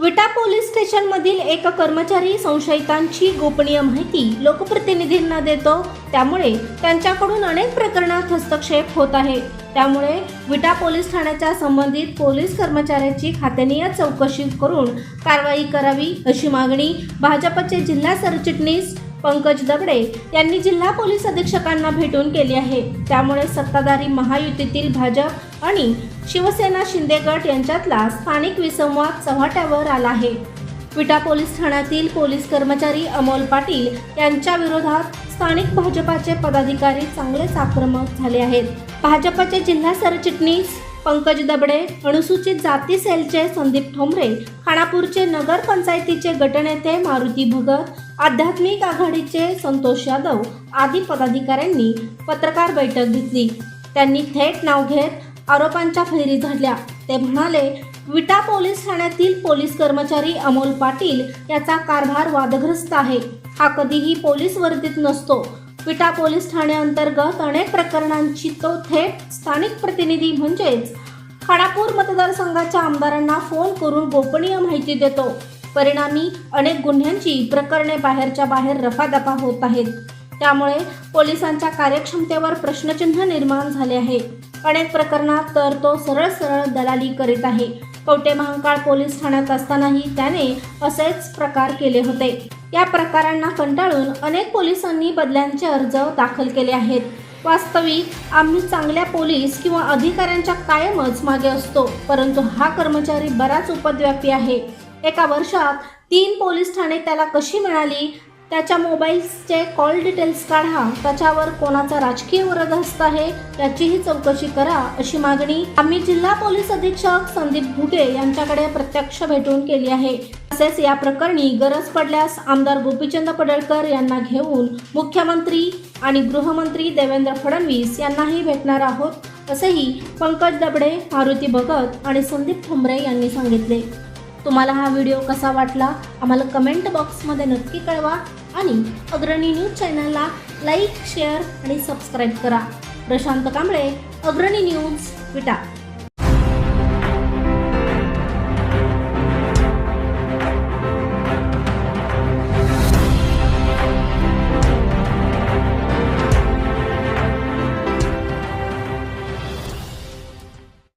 विटा पोलीस स्टेशनमधील एक कर्मचारी संशयितांची गोपनीय माहिती लोकप्रतिनिधींना देतो. त्यामुळे त्यांच्याकडून अनेक प्रकरणात हस्तक्षेप होत आहे. त्यामुळे विटा पोलीस ठाण्याच्या संबंधित पोलीस कर्मचाऱ्याची खात्यानीय चौकशी करून कारवाई करावी अशी मागणी भाजपचे जिल्हा सरचिटणीस पंकज दगडे यांनी जिल्हा पोलीस अधीक्षकांना भेटून केली आहे. त्यामुळे सत्ताधारी महायुतीतील भाजप आणि शिवसेना शिंदे गट यांच्यातला स्थानिक विसंवाद चव्हाट्यावर आला आहे. विटा पोलीस ठाण्यातील पोलीस कर्मचारी अमोल पाटील यांच्या विरोधात स्थानिक भाजपाचे पदाधिकारी चांगलेच आक्रमक झाले आहेत. भाजपचे जिल्हा सरचिटणीस पंकज दबडे अनुसूचित जाती सेलचे संदीप ठोंबरे खानापूरचे नगर पंचायतीचे गटनेते मारुती भगत आध्यात्मिक आघाडीचे संतोष यादव आदी पदाधिकाऱ्यांनी पत्रकार बैठक घेतली. त्यांनी थेट नाव घेत आरोपांच्या फैरी झाडल्या. ते म्हणाले विटा पोलीस ठाण्यातील पोलीस कर्मचारी अमोल पाटील याचा कारभार वादग्रस्त आहे. हा कधीही पोलीस वर्दीत नसतो. विटा पोलीस ठाण्याअंतर्गत अनेक प्रकरणांची तो थेट स्थानिक प्रतिनिधी म्हणजेच खानापूर मतदारसंघाच्या आमदारांना फोन करून गोपनीय माहिती देतो. परिणामी अनेक गुन्ह्यांची प्रकरणे बाहेरच्या बाहेर रफादफा होत आहेत. त्यामुळे पोलिसांच्या कार्यक्षमतेवर प्रश्नचिन्ह निर्माण झाले आहे. अनेक प्रकरणात तर तो सरळ सरळ दलाली करीत आहे. कवटे महांकाळ पोलीस ठाण्यात असतानाही त्याने असेच प्रकार केले होते. या प्रकारांना कंटाळून अनेक पोलिसांनी बदल्यांचे अर्ज दाखल केले आहेत. वास्तविक आम्ही चांगल्या पोलीस किंवा अधिकाऱ्यांच्या कायमच मागे असतो परंतु हा कर्मचारी बराच उपद्व्यापी आहे. एका वर्षात तीन पोलीस ठाणे त्याला कशी मिळाली? त्याच्या मोबाईल्सचे कॉल डिटेल्स काढा. त्याच्यावर कोणाचा राजकीय वरद हस्त आहे याचीही चौकशी करा अशी मागणी आम्ही जिल्हा पोलीस अधीक्षक संदीप घुगे यांच्याकडे प्रत्यक्ष भेटून केली आहे. तसेच या प्रकरणी गरज पडल्यास आमदार गोपीचंद पडळकर यांना घेऊन मुख्यमंत्री आणि गृहमंत्री देवेंद्र फडणवीस यांनाही भेटणार आहोत असेही पंकज दबडे मारुती भगत आणि संदीप ठोंबरे यांनी सांगितले. तुम्हाला हा व्हिडिओ कसा वाटला? आम्हाला कमेंट बॉक्समध्ये नक्की कळवा आणि अग्रणी न्यूज चॅनलला लाईक शेअर आणि सबस्क्राईब करा. प्रशांत कांबळे अग्रणी न्यूज विटा.